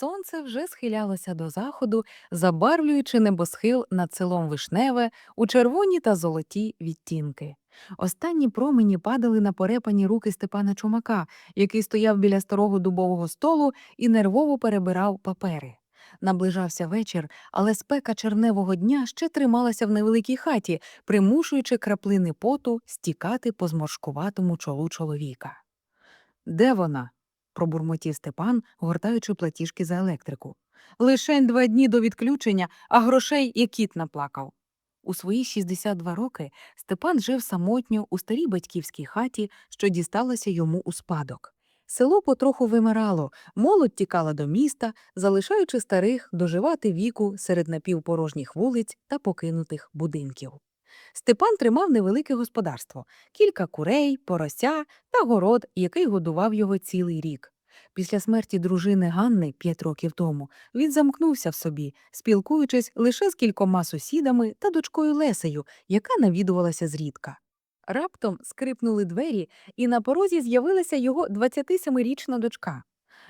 Сонце вже схилялося до заходу, забарвлюючи небосхил над селом Вишневе у червоні та золоті відтінки. Останні промені падали на порепані руки Степана Чумака, який стояв біля старого дубового столу і нервово перебирав папери. Наближався вечір, але спека черневого дня ще трималася в невеликій хаті, примушуючи краплини поту стікати по зморшкуватому чолу чоловіка. Де вона? Пробурмотів Степан, гортаючи платіжки за електрику. Лишень два дні до відключення, а грошей і кіт наплакав. У свої 62 роки Степан жив самотньо у старій батьківській хаті, що дісталася йому у спадок. Село потроху вимирало, молодь тікала до міста, залишаючи старих доживати віку серед напівпорожніх вулиць та покинутих будинків. Степан тримав невелике господарство кілька курей, порося та город, який годував його цілий рік. Після смерті дружини Ганни п'ять років тому він замкнувся в собі, спілкуючись лише з кількома сусідами та дочкою Лесею, яка навідувалася зрідка. Раптом скрипнули двері, і на порозі з'явилася його 27-річна дочка.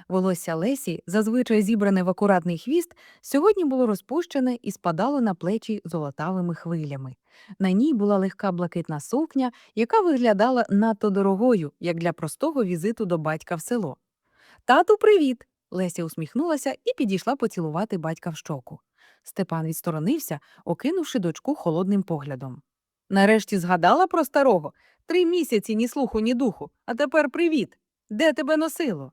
Волосся Лесі, зазвичай зібране в акуратний хвіст, сьогодні було розпущене і спадало на плечі золотавими хвилями. На ній була легка блакитна сукня, яка виглядала надто дорогою, як для простого візиту до батька в село. Тату, привіт! Леся усміхнулася і підійшла поцілувати батька в щоку. Степан відсторонився, окинувши дочку холодним поглядом. Нарешті згадала про старого три місяці ні слуху, ні духу, а тепер привіт. Де тебе носило?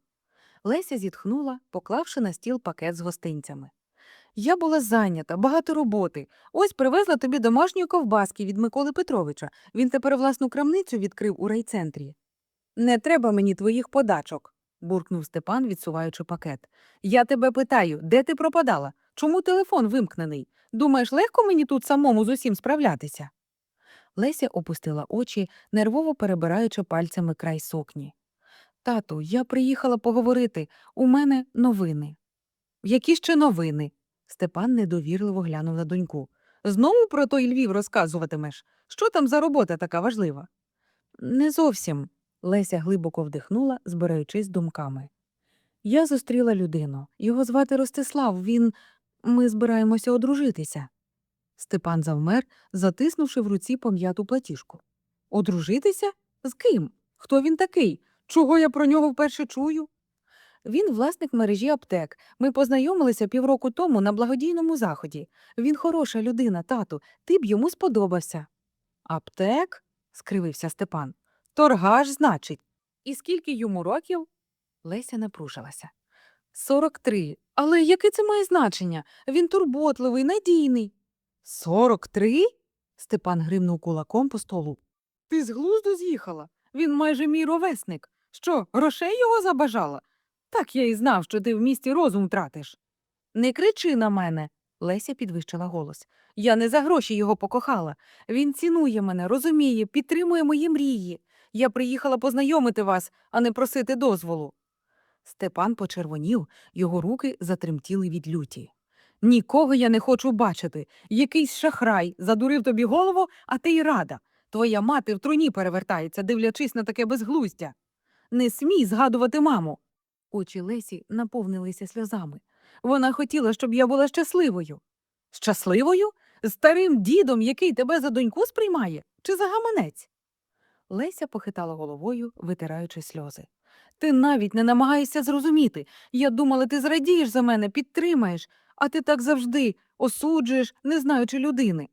Леся зітхнула, поклавши на стіл пакет з гостинцями. Я була зайнята, багато роботи. Ось привезла тобі домашньої ковбаски від Миколи Петровича. Він тепер власну крамницю відкрив у райцентрі. Не треба мені твоїх подачок, буркнув Степан, відсуваючи пакет. Я тебе питаю, де ти пропадала? Чому телефон вимкнений? Думаєш, легко мені тут самому з усім справлятися? Леся опустила очі, нервово перебираючи пальцями край сукні. Тату, я приїхала поговорити. У мене новини. Які ще новини? Степан недовірливо глянув на доньку. Знову про той Львів розказуватимеш? Що там за робота така важлива? Не зовсім. Леся глибоко вдихнула, збираючись думками. Я зустріла людину. Його звати Ростислав. Він. Ми збираємося одружитися. Степан завмер, затиснувши в руці пом'яту платіжку. Одружитися? З ким? Хто він такий? Чого я про нього вперше чую? Він власник мережі аптек. Ми познайомилися півроку тому на благодійному заході. Він хороша людина, тату, ти б йому сподобався. Аптек? скривився Степан. Торгаш, значить. І скільки йому років? Леся напружилася. Сорок три. Але яке це має значення? Він турботливий, надійний. Сорок три? Степан гримнув кулаком по столу. Ти з глузду з'їхала? Він майже мій ровесник. Що, грошей його забажала? Так я і знав, що ти в місті розум втратиш. Не кричи на мене. Леся підвищила голос. Я не за гроші його покохала. Він цінує мене, розуміє, підтримує мої мрії. Я приїхала познайомити вас, а не просити дозволу. Степан почервонів, його руки затремтіли від люті. Нікого я не хочу бачити. Якийсь шахрай задурив тобі голову, а ти й рада. Твоя мати в труні перевертається, дивлячись на таке безглуздя. Не смій згадувати маму. Очі Лесі наповнилися сльозами. Вона хотіла, щоб я була щасливою. Щасливою? Старим дідом, який тебе за доньку сприймає, чи за гаманець? Леся похитала головою, витираючи сльози. Ти навіть не намагаєшся зрозуміти. Я думала, ти зрадієш за мене, підтримаєш, а ти так завжди осуджуєш, не знаючи людини.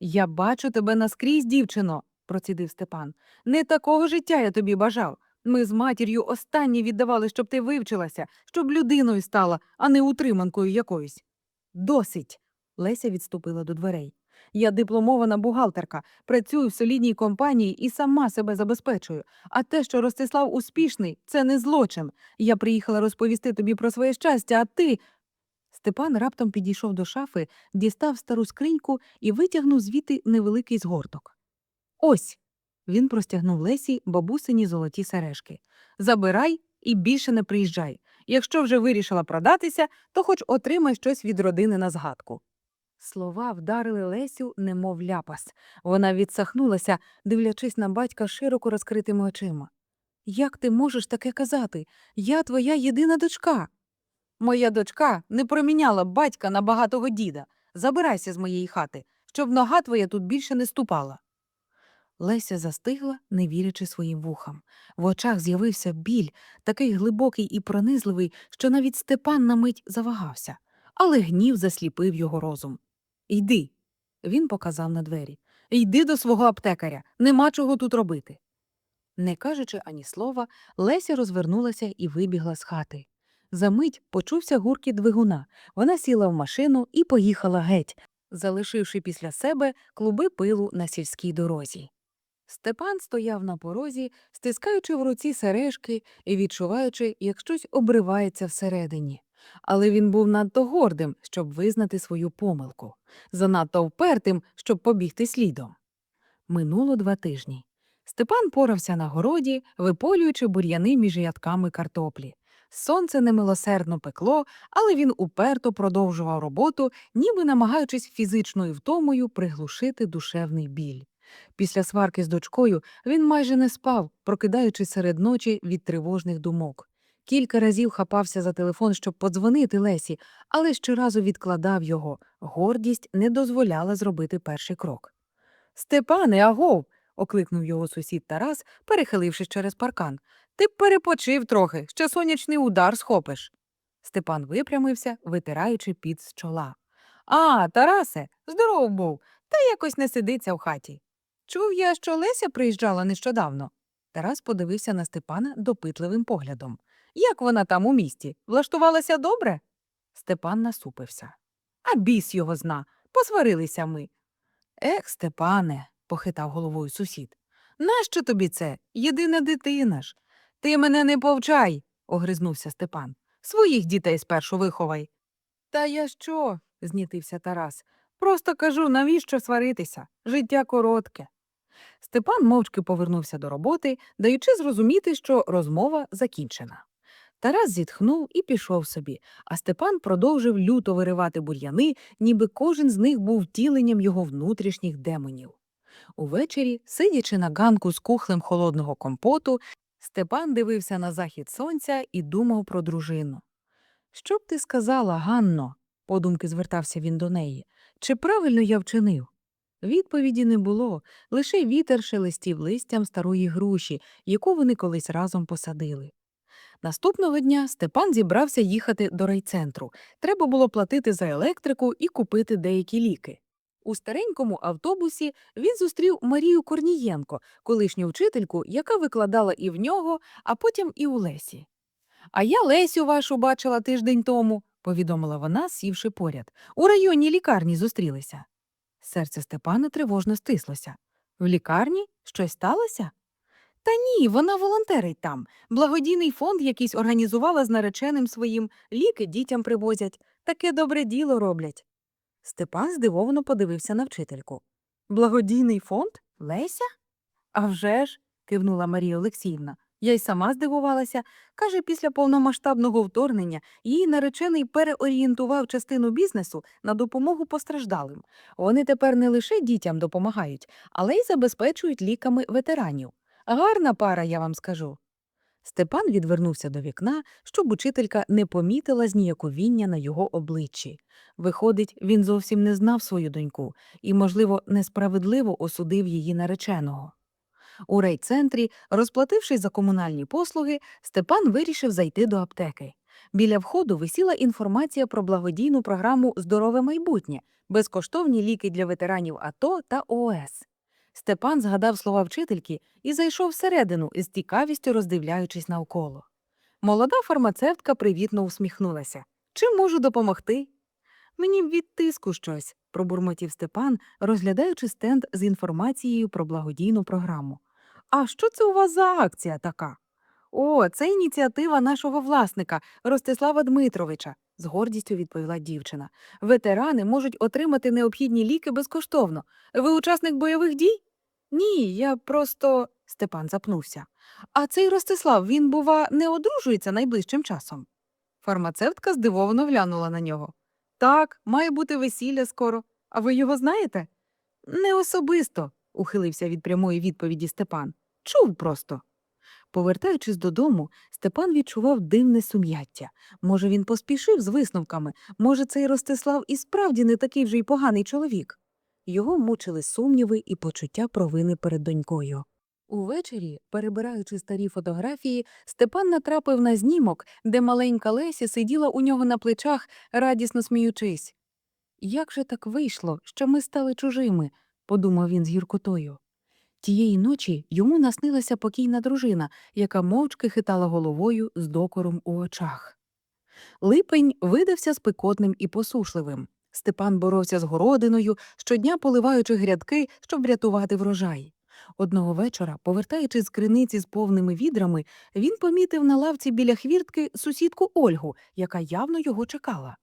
Я бачу тебе наскрізь, дівчино, процідив Степан. Не такого життя я тобі бажав. Ми з матір'ю останні віддавали, щоб ти вивчилася, щоб людиною стала, а не утриманкою якоюсь. Досить. Леся відступила до дверей. Я дипломована бухгалтерка, працюю в солідній компанії і сама себе забезпечую. А те, що Ростислав успішний, це не злочин. Я приїхала розповісти тобі про своє щастя, а ти. Степан раптом підійшов до шафи, дістав стару скриньку і витягнув звідти невеликий згорток. Ось. Він простягнув Лесі бабусині золоті сережки. Забирай і більше не приїжджай. Якщо вже вирішила продатися, то хоч отримай щось від родини на згадку. Слова вдарили Лесю, немов ляпас. Вона відсахнулася, дивлячись на батька широко розкритими очима. Як ти можеш таке казати? Я твоя єдина дочка. Моя дочка не проміняла батька на багатого діда. Забирайся з моєї хати, щоб нога твоя тут більше не ступала. Леся застигла, не вірячи своїм вухам. В очах з'явився біль, такий глибокий і пронизливий, що навіть Степан на мить завагався, але гнів засліпив його розум. Йди. Він показав на двері. Йди до свого аптекаря, нема чого тут робити. Не кажучи ані слова, Леся розвернулася і вибігла з хати. Замить почувся гуркіт двигуна. Вона сіла в машину і поїхала геть, залишивши після себе клуби пилу на сільській дорозі. Степан стояв на порозі, стискаючи в руці сережки і відчуваючи, як щось обривається всередині. Але він був надто гордим, щоб визнати свою помилку, занадто впертим, щоб побігти слідом. Минуло два тижні. Степан порався на городі, виполюючи бур'яни між ядками картоплі. Сонце немилосердно пекло, але він уперто продовжував роботу, ніби намагаючись фізичною втомою приглушити душевний біль. Після сварки з дочкою він майже не спав, прокидаючись серед ночі від тривожних думок. Кілька разів хапався за телефон, щоб подзвонити Лесі, але щоразу відкладав його. Гордість не дозволяла зробити перший крок. Степане, агов. окликнув його сусід Тарас, перехилившись через паркан. Ти б перепочив трохи, ще сонячний удар схопиш. Степан випрямився, витираючи під з чола. А, Тарасе, здоров був, та якось не сидиться в хаті. Чув я, що Леся приїжджала нещодавно. Тарас подивився на Степана допитливим поглядом. Як вона там у місті? Влаштувалася добре? Степан насупився. А біс його зна. Посварилися ми. Ех, Степане, похитав головою сусід. Нащо тобі це? Єдина дитина ж. Ти мене не повчай, огризнувся Степан. Своїх дітей спершу виховай. Та я що? знітився Тарас. Просто кажу, навіщо сваритися? Життя коротке. Степан мовчки повернувся до роботи, даючи зрозуміти, що розмова закінчена. Тарас зітхнув і пішов собі, а Степан продовжив люто виривати бур'яни, ніби кожен з них був втіленням його внутрішніх демонів. Увечері, сидячи на ганку з кухлем холодного компоту, Степан дивився на захід сонця і думав про дружину. Що б ти сказала, Ганно? подумки звертався він до неї. Чи правильно я вчинив? Відповіді не було, лише вітер шелестів листям старої груші, яку вони колись разом посадили. Наступного дня Степан зібрався їхати до райцентру. Треба було платити за електрику і купити деякі ліки. У старенькому автобусі він зустрів Марію Корнієнко, колишню вчительку, яка викладала і в нього, а потім і у Лесі. А я Лесю вашу бачила тиждень тому, повідомила вона, сівши поряд. У районній лікарні зустрілися. Серце Степана тривожно стислося. В лікарні щось сталося? Та ні, вона волонтерить там. Благодійний фонд якийсь організувала з нареченим своїм, ліки дітям привозять, таке добре діло роблять. Степан здивовано подивився на вчительку. Благодійний фонд? Леся? «А вже ж», – кивнула Марія Олексіївна. Я й сама здивувалася. Каже, після повномасштабного вторгнення її наречений переорієнтував частину бізнесу на допомогу постраждалим. Вони тепер не лише дітям допомагають, але й забезпечують ліками ветеранів. Гарна пара, я вам скажу. Степан відвернувся до вікна, щоб учителька не помітила зніяковіння на його обличчі. Виходить, він зовсім не знав свою доньку і, можливо, несправедливо осудив її нареченого. У райцентрі, розплатившись за комунальні послуги, Степан вирішив зайти до аптеки. Біля входу висіла інформація про благодійну програму Здорове майбутнє, безкоштовні ліки для ветеранів АТО та ООС. Степан згадав слова вчительки і зайшов всередину, із цікавістю роздивляючись навколо. Молода фармацевтка привітно усміхнулася. Чим можу допомогти? Мені б від тиску щось, пробурмотів Степан, розглядаючи стенд з інформацією про благодійну програму. А що це у вас за акція така? О, це ініціатива нашого власника Ростислава Дмитровича, з гордістю відповіла дівчина. Ветерани можуть отримати необхідні ліки безкоштовно. Ви учасник бойових дій? Ні, я просто. Степан запнувся. А цей Ростислав, він, бува, не одружується найближчим часом. Фармацевтка здивовано глянула на нього. Так, має бути весілля скоро. А ви його знаєте? Не особисто, ухилився від прямої відповіді Степан. Чув просто. Повертаючись додому, Степан відчував дивне сум'яття. Може, він поспішив з висновками, може, цей Ростислав і справді не такий вже й поганий чоловік. Його мучили сумніви і почуття провини перед донькою. Увечері, перебираючи старі фотографії, Степан натрапив на знімок, де маленька Леся сиділа у нього на плечах, радісно сміючись. Як же так вийшло, що ми стали чужими? Подумав він з гіркотою. Тієї ночі йому наснилася покійна дружина, яка мовчки хитала головою з докором у очах. Липень видався спекотним і посушливим. Степан боровся з городиною, щодня поливаючи грядки, щоб врятувати врожай. Одного вечора, повертаючись з криниці з повними відрами, він помітив на лавці біля хвіртки сусідку Ольгу, яка явно його чекала.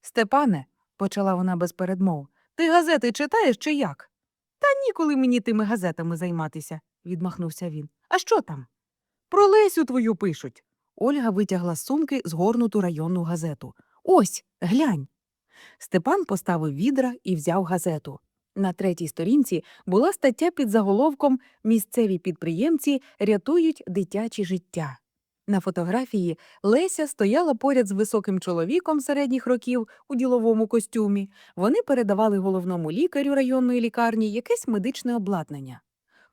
Степане, почала вона без передмов, ти газети читаєш чи як? Та ніколи мені тими газетами займатися, відмахнувся він. А що там? Про Лесю твою пишуть. Ольга витягла з сумки згорнуту районну газету. Ось, глянь. Степан поставив відра і взяв газету. На третій сторінці була стаття під заголовком Місцеві підприємці рятують дитячі життя. На фотографії Леся стояла поряд з високим чоловіком середніх років у діловому костюмі. Вони передавали головному лікарю районної лікарні якесь медичне обладнання.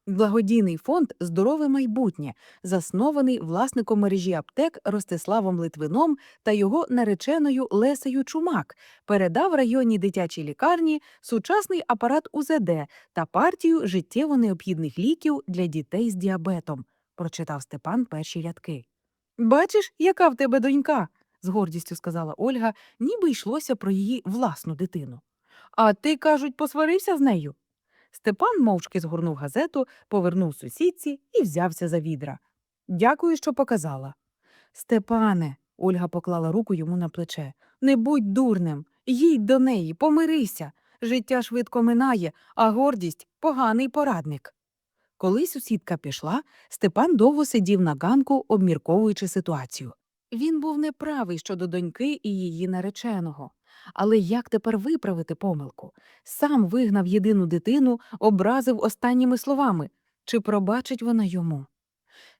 Благодійний фонд Здорове майбутнє, заснований власником мережі аптек Ростиславом Литвином та його нареченою Лесею Чумак, передав районній дитячій лікарні сучасний апарат УЗД та партію життєво необхідних ліків для дітей з діабетом, прочитав Степан перші рядки. Бачиш, яка в тебе донька, з гордістю сказала Ольга, ніби йшлося про її власну дитину. А ти, кажуть, посварився з нею? Степан мовчки згорнув газету, повернув сусідці і взявся за відра. Дякую, що показала. Степане, Ольга поклала руку йому на плече, не будь дурним, їдь до неї, помирися. Життя швидко минає, а гордість поганий порадник. Коли сусідка пішла, Степан довго сидів на ганку, обмірковуючи ситуацію. Він був неправий щодо доньки і її нареченого. Але як тепер виправити помилку? Сам вигнав єдину дитину, образив останніми словами чи пробачить вона йому?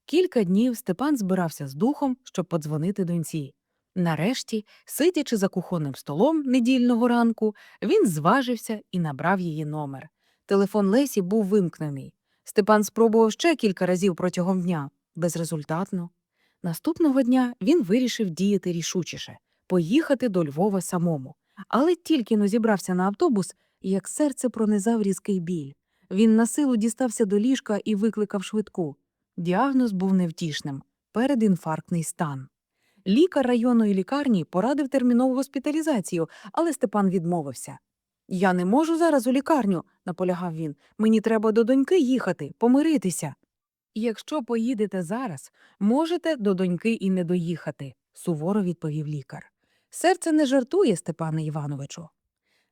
Кілька днів Степан збирався з духом, щоб подзвонити доньці. Нарешті, сидячи за кухонним столом недільного ранку, він зважився і набрав її номер. Телефон Лесі був вимкнений. Степан спробував ще кілька разів протягом дня безрезультатно. Наступного дня він вирішив діяти рішучіше поїхати до Львова самому. Але тільки но зібрався на автобус, як серце пронизав різкий біль. Він на силу дістався до ліжка і викликав швидку. Діагноз був невтішним передінфарктний стан. Лікар районної лікарні порадив термінову госпіталізацію, але Степан відмовився. Я не можу зараз у лікарню, наполягав він. Мені треба до доньки їхати, помиритися. Якщо поїдете зараз, можете до доньки і не доїхати, суворо відповів лікар. Серце не жартує, Степане Івановичу.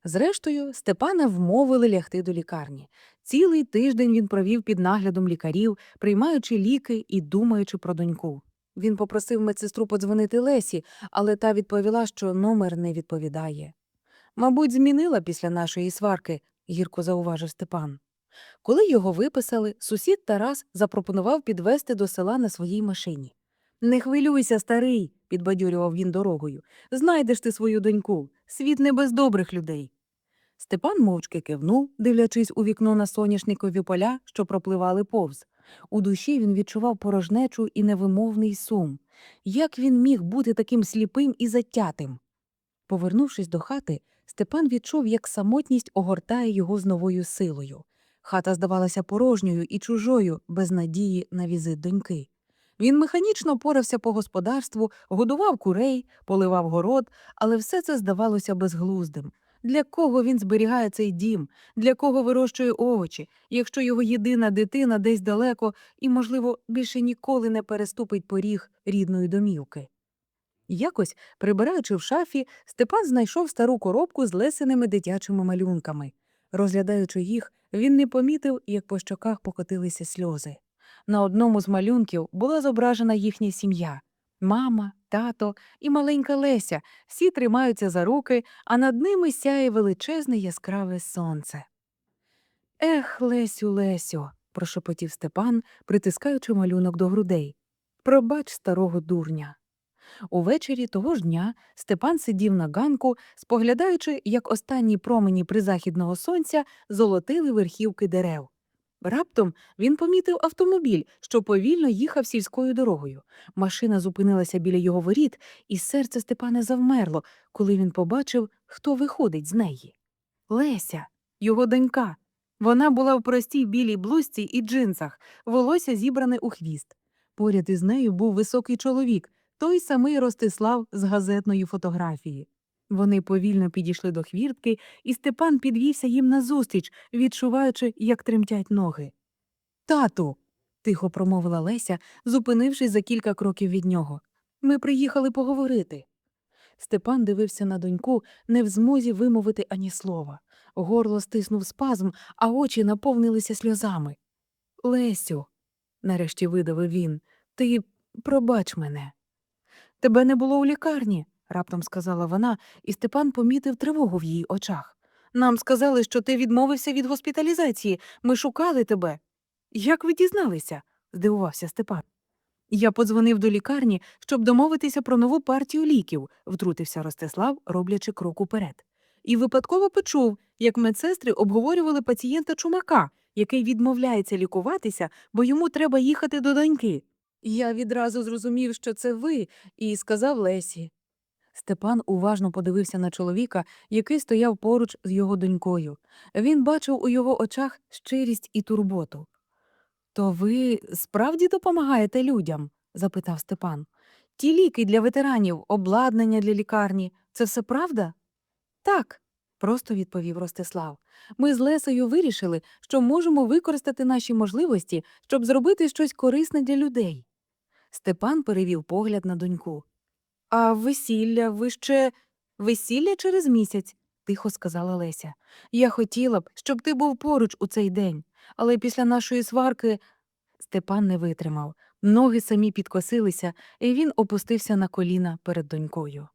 Зрештою, Степана вмовили лягти до лікарні. Цілий тиждень він провів під наглядом лікарів, приймаючи ліки і думаючи про доньку. Він попросив медсестру подзвонити Лесі, але та відповіла, що номер не відповідає. Мабуть, змінила після нашої сварки, гірко зауважив Степан. Коли його виписали, сусід Тарас запропонував підвести до села на своїй машині. Не хвилюйся, старий, підбадьорював він дорогою. Знайдеш ти свою доньку. Світ не без добрих людей. Степан мовчки кивнув, дивлячись у вікно на соняшникові поля, що пропливали повз. У душі він відчував порожнечу і невимовний сум. Як він міг бути таким сліпим і затятим? Повернувшись до хати, Степан відчув, як самотність огортає його з новою силою. Хата здавалася порожньою і чужою, без надії на візит доньки. Він механічно порався по господарству, годував курей, поливав город, але все це здавалося безглуздим. Для кого він зберігає цей дім, для кого вирощує овочі, якщо його єдина дитина десь далеко і, можливо, більше ніколи не переступить поріг рідної домівки. Якось, прибираючи в шафі, Степан знайшов стару коробку з лесеними дитячими малюнками. Розглядаючи їх, він не помітив, як по щоках покотилися сльози. На одному з малюнків була зображена їхня сім'я мама, тато і маленька Леся. Всі тримаються за руки, а над ними сяє величезне яскраве сонце. Ех, Лесю, Лесю, прошепотів Степан, притискаючи малюнок до грудей. Пробач старого дурня. Увечері того ж дня Степан сидів на ганку, споглядаючи, як останні промені призахідного сонця золотили верхівки дерев. Раптом він помітив автомобіль, що повільно їхав сільською дорогою. Машина зупинилася біля його воріт, і серце Степана завмерло, коли він побачив, хто виходить з неї. Леся, його донька. Вона була в простій білій блузці і джинсах, волосся зібране у хвіст. Поряд із нею був високий чоловік, той самий Ростислав з газетної фотографії. Вони повільно підійшли до хвіртки, і Степан підвівся їм назустріч, відчуваючи, як тремтять ноги. Тату. тихо промовила Леся, зупинившись за кілька кроків від нього. Ми приїхали поговорити. Степан дивився на доньку, не в змозі вимовити ані слова. Горло стиснув спазм, а очі наповнилися сльозами. Лесю, нарешті видавив він, ти пробач мене. Тебе не було у лікарні, раптом сказала вона, і Степан помітив тривогу в її очах. Нам сказали, що ти відмовився від госпіталізації. Ми шукали тебе. Як ви дізналися? здивувався Степан. Я подзвонив до лікарні, щоб домовитися про нову партію ліків, втрутився Ростислав, роблячи крок уперед. І випадково почув, як медсестри обговорювали пацієнта чумака, який відмовляється лікуватися, бо йому треба їхати до доньки. Я відразу зрозумів, що це ви, і сказав Лесі. Степан уважно подивився на чоловіка, який стояв поруч з його донькою. Він бачив у його очах щирість і турботу. То ви справді допомагаєте людям? запитав Степан. Ті ліки для ветеранів, обладнання для лікарні це все правда? Так, просто відповів Ростислав. Ми з Лесею вирішили, що можемо використати наші можливості, щоб зробити щось корисне для людей. Степан перевів погляд на доньку. А весілля, ви ще весілля через місяць, тихо сказала Леся. Я хотіла б, щоб ти був поруч у цей день, але після нашої сварки Степан не витримав. Ноги самі підкосилися, і він опустився на коліна перед донькою.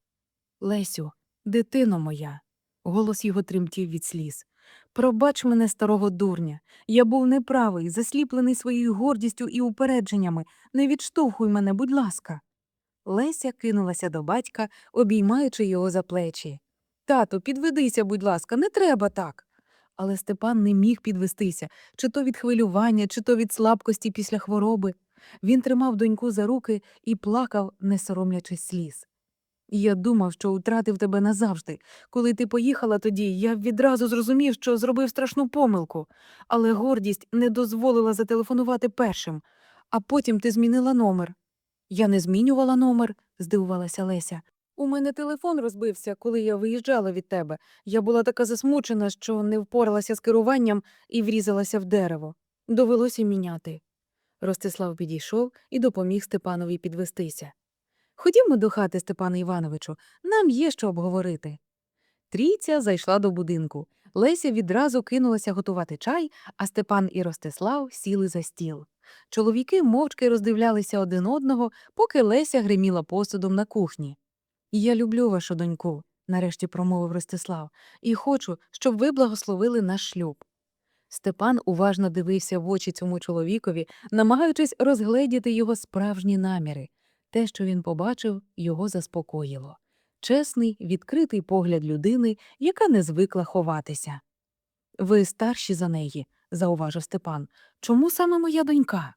Лесю, дитино моя, голос його тремтів від сліз. Пробач мене, старого дурня. Я був неправий, засліплений своєю гордістю і упередженнями. Не відштовхуй мене, будь ласка. Леся кинулася до батька, обіймаючи його за плечі. Тату, підведися, будь ласка, не треба так. Але Степан не міг підвестися, чи то від хвилювання, чи то від слабкості після хвороби. Він тримав доньку за руки і плакав, не соромлячись сліз. Я думав, що втратив тебе назавжди. Коли ти поїхала тоді, я відразу зрозумів, що зробив страшну помилку, але гордість не дозволила зателефонувати першим, а потім ти змінила номер. Я не змінювала номер, здивувалася Леся. У мене телефон розбився, коли я виїжджала від тебе. Я була така засмучена, що не впоралася з керуванням і врізалася в дерево. Довелося міняти. Ростислав підійшов і допоміг Степанові підвестися. Ходімо до хати, Степане Івановичу, нам є що обговорити. Трійця зайшла до будинку. Леся відразу кинулася готувати чай, а Степан і Ростислав сіли за стіл. Чоловіки мовчки роздивлялися один одного, поки Леся гриміла посудом на кухні. Я люблю вашу доньку, нарешті промовив Ростислав, і хочу, щоб ви благословили наш шлюб. Степан уважно дивився в очі цьому чоловікові, намагаючись розгледіти його справжні наміри. Те, що він побачив, його заспокоїло. Чесний, відкритий погляд людини, яка не звикла ховатися. Ви старші за неї, зауважив Степан. Чому саме моя донька?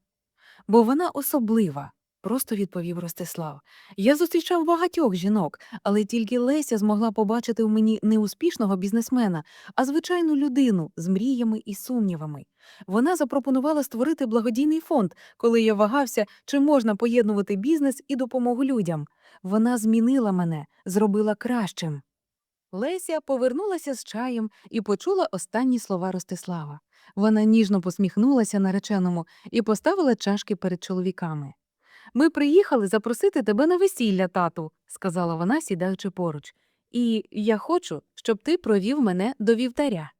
Бо вона особлива, просто відповів Ростислав. Я зустрічав багатьох жінок, але тільки Леся змогла побачити в мені не успішного бізнесмена, а звичайну людину з мріями і сумнівами. Вона запропонувала створити благодійний фонд, коли я вагався, чи можна поєднувати бізнес і допомогу людям. Вона змінила мене, зробила кращим. Леся повернулася з чаєм і почула останні слова Ростислава. Вона ніжно посміхнулася нареченому і поставила чашки перед чоловіками. Ми приїхали запросити тебе на весілля, тату, сказала вона, сідаючи поруч. І я хочу, щоб ти провів мене до вівтаря.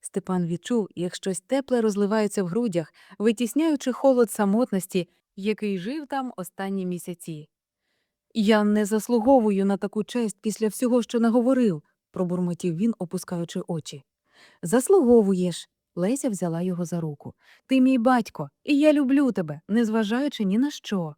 Степан відчув, як щось тепле розливається в грудях, витісняючи холод самотності, який жив там останні місяці. Я не заслуговую на таку честь після всього, що наговорив, пробурмотів він, опускаючи очі. Заслуговуєш. Леся взяла його за руку. Ти мій батько, і я люблю тебе, незважаючи ні на що.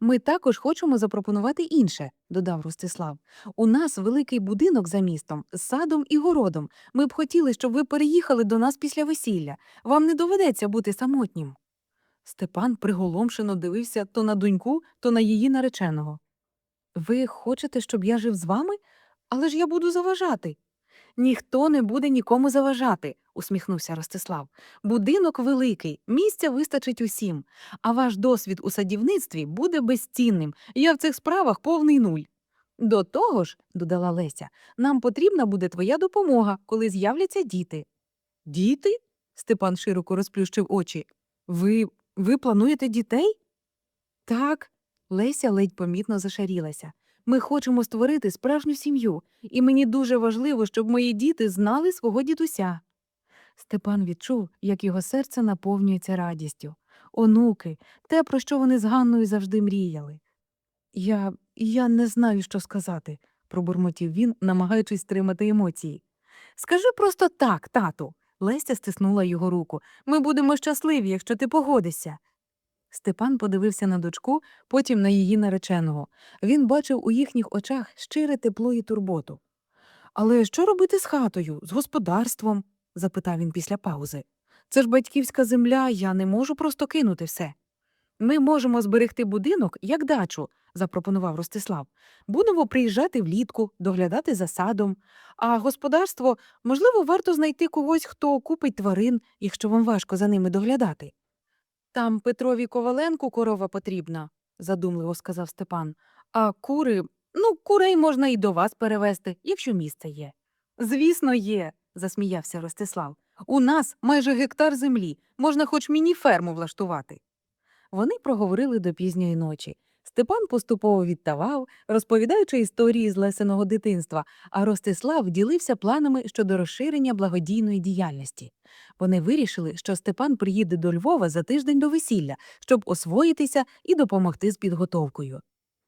Ми також хочемо запропонувати інше, додав Ростислав. У нас великий будинок за містом з садом і городом. Ми б хотіли, щоб ви переїхали до нас після весілля. Вам не доведеться бути самотнім. Степан приголомшено дивився то на доньку, то на її нареченого. Ви хочете, щоб я жив з вами? Але ж я буду заважати. Ніхто не буде нікому заважати, усміхнувся Ростислав. Будинок великий, місця вистачить усім, а ваш досвід у садівництві буде безцінним. Я в цих справах повний нуль. До того ж, додала Леся, нам потрібна буде твоя допомога, коли з'являться діти. Діти? Степан широко розплющив очі. Ви ви плануєте дітей? Так. Леся ледь помітно зашарілася. Ми хочемо створити справжню сім'ю, і мені дуже важливо, щоб мої діти знали свого дідуся. Степан відчув, як його серце наповнюється радістю. Онуки, те, про що вони з Ганною завжди мріяли. Я я не знаю, що сказати, пробурмотів він, намагаючись стримати емоції. Скажи просто так, тату. Леся стиснула його руку. Ми будемо щасливі, якщо ти погодишся. Степан подивився на дочку, потім на її нареченого. Він бачив у їхніх очах щире тепло і турботу. Але що робити з хатою, з господарством? запитав він після паузи. Це ж батьківська земля, я не можу просто кинути все. Ми можемо зберегти будинок як дачу, запропонував Ростислав. Будемо приїжджати влітку, доглядати за садом. А господарство, можливо, варто знайти когось, хто купить тварин, якщо вам важко за ними доглядати. Там Петрові Коваленку корова потрібна, задумливо сказав Степан. А кури, ну, курей можна і до вас перевезти, якщо місце є. Звісно, є, засміявся Ростислав. У нас майже гектар землі, можна хоч міні-ферму влаштувати. Вони проговорили до пізньої ночі. Степан поступово відтавав, розповідаючи історії з лесеного дитинства, а Ростислав ділився планами щодо розширення благодійної діяльності. Вони вирішили, що Степан приїде до Львова за тиждень до весілля, щоб освоїтися і допомогти з підготовкою.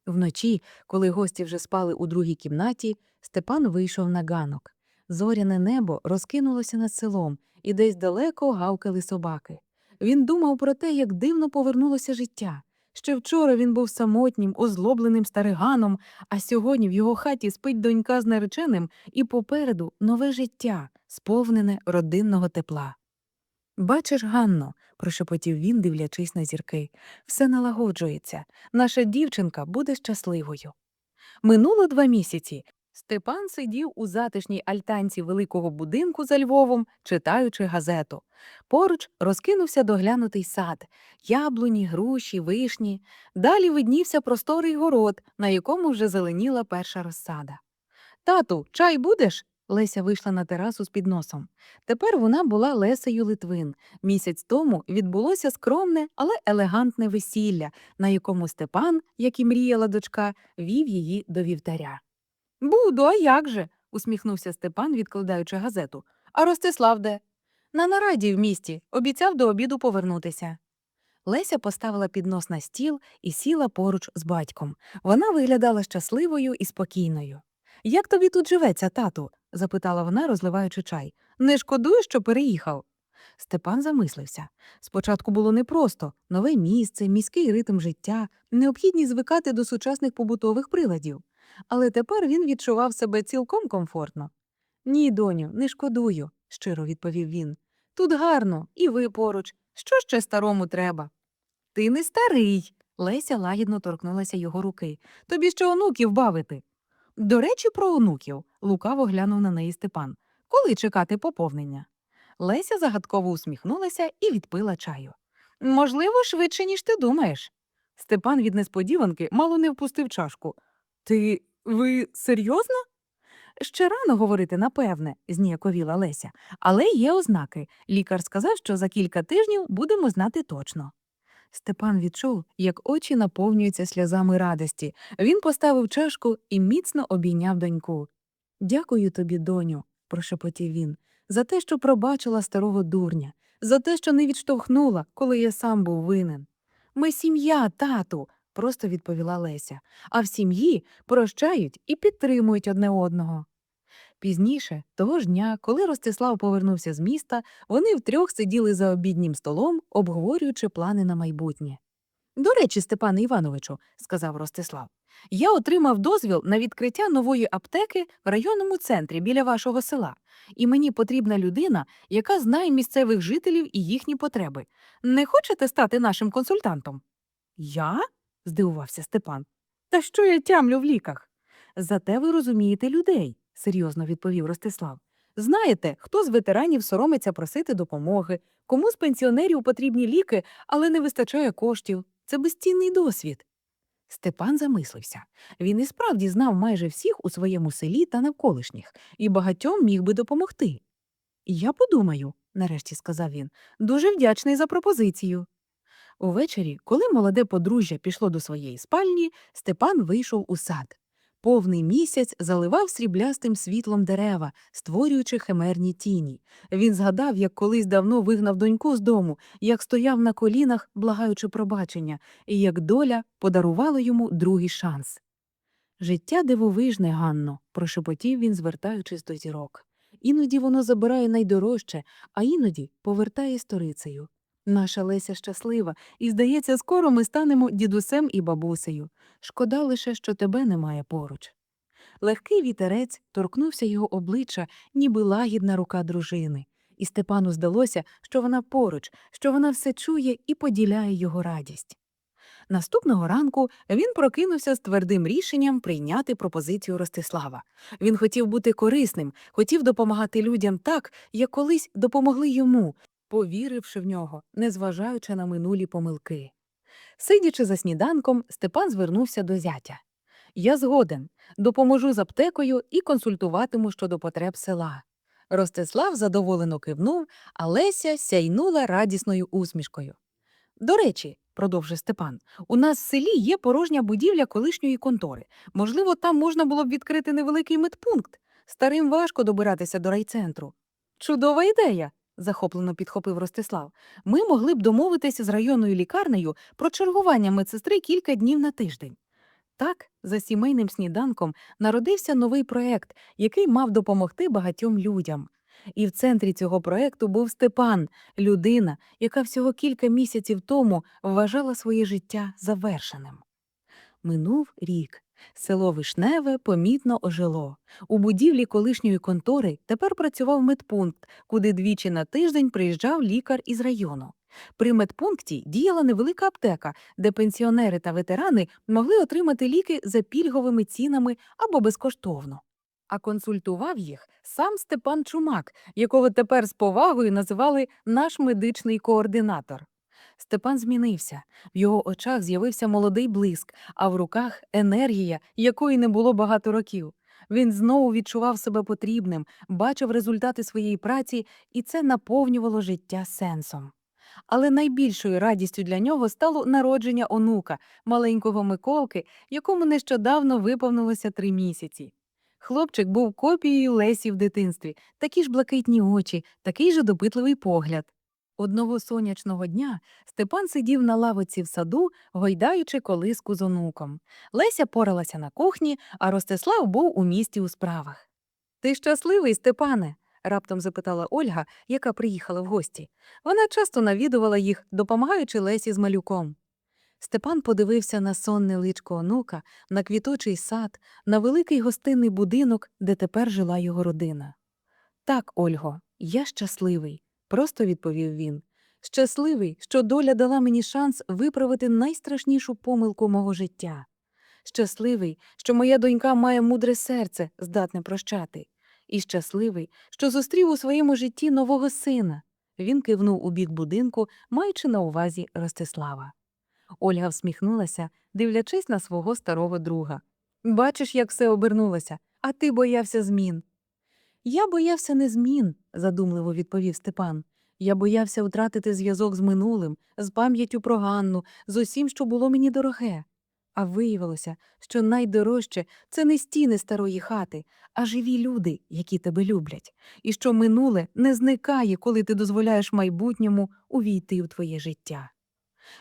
Вночі, коли гості вже спали у другій кімнаті, Степан вийшов на ганок. Зоряне небо розкинулося над селом, і десь далеко гавкали собаки. Він думав про те, як дивно повернулося життя. Ще вчора він був самотнім, озлобленим стариганом, а сьогодні в його хаті спить донька з нареченим і попереду нове життя, сповнене родинного тепла. Бачиш, Ганно, прошепотів він, дивлячись на зірки, все налагоджується. Наша дівчинка буде щасливою. Минуло два місяці. Степан сидів у затишній альтанці великого будинку за Львовом, читаючи газету. Поруч розкинувся доглянутий сад, яблуні, груші, вишні. Далі виднівся просторий город, на якому вже зеленіла перша розсада. Тату, чай будеш? Леся вийшла на терасу з підносом. Тепер вона була Лесею Литвин. Місяць тому відбулося скромне, але елегантне весілля, на якому Степан, як і мріяла дочка, вів її до вівтаря. Буду, а як же? усміхнувся Степан, відкладаючи газету. А Ростислав де? На нараді в місті, обіцяв до обіду повернутися. Леся поставила піднос на стіл і сіла поруч з батьком. Вона виглядала щасливою і спокійною. Як тобі тут живеться, тату? запитала вона, розливаючи чай. Не шкодуєш, що переїхав? Степан замислився. Спочатку було непросто нове місце, міський ритм життя, необхідність звикати до сучасних побутових приладів. Але тепер він відчував себе цілком комфортно. Ні, доню, не шкодую, щиро відповів він. Тут гарно, і ви поруч. Що ще старому треба? Ти не старий. Леся лагідно торкнулася його руки. Тобі ще онуків бавити. До речі, про онуків, лукаво глянув на неї Степан. Коли чекати поповнення? Леся загадково усміхнулася і відпила чаю. Можливо, швидше, ніж ти думаєш. Степан від несподіванки мало не впустив чашку. Ти ви серйозно? Ще рано говорити, напевне, зніяковіла Леся, але є ознаки. Лікар сказав, що за кілька тижнів будемо знати точно. Степан відчув, як очі наповнюються сльозами радості. Він поставив чашку і міцно обійняв доньку. Дякую тобі, доню, прошепотів він, за те, що пробачила старого дурня, за те, що не відштовхнула, коли я сам був винен. Ми сім'я, тату, просто відповіла Леся, а в сім'ї прощають і підтримують одне одного. Пізніше, того ж дня, коли Ростислав повернувся з міста, вони втрьох сиділи за обіднім столом, обговорюючи плани на майбутнє. До речі, Степане Івановичу, сказав Ростислав, я отримав дозвіл на відкриття нової аптеки в районному центрі біля вашого села, і мені потрібна людина, яка знає місцевих жителів і їхні потреби. Не хочете стати нашим консультантом? Я? Здивувався Степан. Та що я тямлю в ліках? Зате ви розумієте людей, серйозно відповів Ростислав. Знаєте, хто з ветеранів соромиться просити допомоги, кому з пенсіонерів потрібні ліки, але не вистачає коштів. Це безцінний досвід. Степан замислився. Він і справді знав майже всіх у своєму селі та навколишніх, і багатьом міг би допомогти. Я подумаю, нарешті сказав він, дуже вдячний за пропозицію. Увечері, коли молоде подружжя пішло до своєї спальні, Степан вийшов у сад. Повний місяць заливав сріблястим світлом дерева, створюючи химерні тіні. Він згадав, як колись давно вигнав доньку з дому, як стояв на колінах, благаючи пробачення, і як доля подарувала йому другий шанс. Життя дивовижне, Ганно, прошепотів він, звертаючись до зірок. Іноді воно забирає найдорожче, а іноді повертає сторицею. Наша Леся щаслива, і, здається, скоро ми станемо дідусем і бабусею. Шкода лише, що тебе немає поруч. Легкий вітерець торкнувся його обличчя, ніби лагідна рука дружини, і Степану здалося, що вона поруч, що вона все чує і поділяє його радість. Наступного ранку він прокинувся з твердим рішенням прийняти пропозицію Ростислава. Він хотів бути корисним, хотів допомагати людям так, як колись допомогли йому, повіривши в нього, незважаючи на минулі помилки. Сидячи за сніданком, Степан звернувся до зятя. Я згоден, допоможу з аптекою і консультуватиму щодо потреб села. Ростислав задоволено кивнув, а Леся сяйнула радісною усмішкою. До речі, продовжив Степан, у нас в селі є порожня будівля колишньої контори. Можливо, там можна було б відкрити невеликий медпункт. Старим важко добиратися до райцентру. Чудова ідея, захоплено підхопив Ростислав. Ми могли б домовитися з районною лікарнею про чергування медсестри кілька днів на тиждень. Так, за сімейним сніданком народився новий проект, який мав допомогти багатьом людям. І в центрі цього проекту був Степан, людина, яка всього кілька місяців тому вважала своє життя завершеним. Минув рік. Село Вишневе помітно ожило. У будівлі колишньої контори тепер працював медпункт, куди двічі на тиждень приїжджав лікар із району. При медпункті діяла невелика аптека, де пенсіонери та ветерани могли отримати ліки за пільговими цінами або безкоштовно. А консультував їх сам Степан Чумак, якого тепер з повагою називали наш медичний координатор. Степан змінився. В його очах з'явився молодий блиск, а в руках енергія, якої не було багато років. Він знову відчував себе потрібним, бачив результати своєї праці, і це наповнювало життя сенсом. Але найбільшою радістю для нього стало народження онука, маленького Миколки, якому нещодавно виповнилося три місяці. Хлопчик був копією Лесі в дитинстві, такі ж блакитні очі, такий же допитливий погляд. Одного сонячного дня Степан сидів на лавиці в саду, гойдаючи колиску з онуком. Леся поралася на кухні, а Ростислав був у місті у справах. Ти щасливий, Степане? раптом запитала Ольга, яка приїхала в гості. Вона часто навідувала їх, допомагаючи Лесі з малюком. Степан подивився на сонне личко онука, на квіточий сад, на великий гостинний будинок, де тепер жила його родина. Так, Ольго, я щасливий, просто відповів він. Щасливий, що доля дала мені шанс виправити найстрашнішу помилку мого життя. Щасливий, що моя донька має мудре серце, здатне прощати. І щасливий, що зустрів у своєму житті нового сина. Він кивнув у бік будинку, маючи на увазі Ростислава. Ольга всміхнулася, дивлячись на свого старого друга. Бачиш, як все обернулося, а ти боявся змін. Я боявся не змін, задумливо відповів Степан. Я боявся втратити зв'язок з минулим, з пам'яттю про Ганну, з усім, що було мені дороге. А виявилося, що найдорожче це не стіни старої хати, а живі люди, які тебе люблять, і що минуле не зникає, коли ти дозволяєш майбутньому увійти в твоє життя.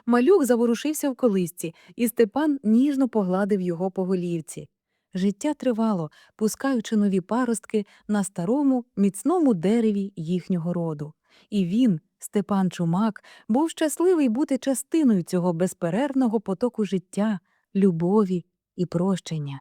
Малюк заворушився в колисці, і Степан ніжно погладив його по голівці. Життя тривало, пускаючи нові паростки на старому, міцному дереві їхнього роду. І він, Степан Чумак, був щасливий бути частиною цього безперервного потоку життя, любові і прощення.